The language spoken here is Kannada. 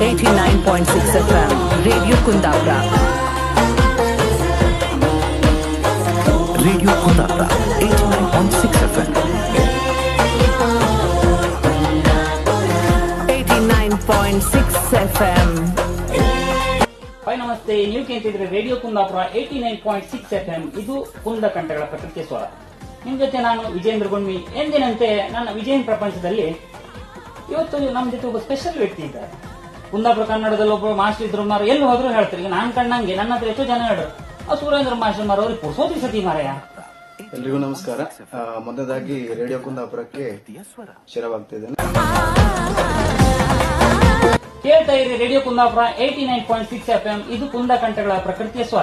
89.6 FM, Radio Kundapura. Point six F M 89.6 FM. Hi ನಮಸ್ತೆ ನೀವು ಕೇಳ್ತಿದ್ರೆ radio Kundapura eighty nine point six F M ಇದು ಕುಂದ ಕಂಠಗಳ ಪ್ರಕೃತಿಯ ಸ್ವರ ನಿಮ್ ಜೊತೆ ನಾನು ವಿಜೇಂದ್ರ ಗುಣ್ಮಿ ಎಂದಿನಂತೆ ನನ್ನ ವಿಜಯನ್ ಪ್ರಪಂಚದಲ್ಲಿ ಇವತ್ತು ನಮ್ಮ ಜೊತೆ ಒಬ್ಬ ಸ್ಪೆಷಲ್ ವ್ಯಕ್ತಿ ಇದ್ದಾರೆ. ಕುಂದಾಪುರ ಕನ್ನಡದಲ್ಲಿ ಒಬ್ಬ ಮಾಸ್ಟರ್ ಇದ್ರು ಮಾರ ಎಲ್ಲಿ ಹೋದ್ರು ಹೇಳ್ತಾರೆ. ಈಗ ನಾನ್ ಕಣ್ಣಂಗೆ ನನ್ನ ಹತ್ರ ಎಷ್ಟು ಜನ ಹೇಳ್ರು. ಆ ಸುರೇಂದ್ರ ಮಾಸ್ಟರ್ ಮಾರ ಅವ್ರಿಗೆ ಪುರ್ಸೋತಿ ಸತಿ ಮಾರಯ್ಯ. ಎಲ್ರಿಗೂ ನಮಸ್ಕಾರ. ಮೊದಲಾಗಿ ಮೊದಲದಾಗಿ ರೇಡಿಯೋ ಕುಂದಾಪುರಕ್ಕೆ ಶಿರವಾಗ್ತಿದ್ದೇನೆ ಕೇಳ್ತಾ ಇರಿ radio Kundapura eighty nine point six F M. ಇದು ಕುಂದ ಕಂಠಗಳ ಪ್ರಕೃತಿಯ ಸ್ವರ.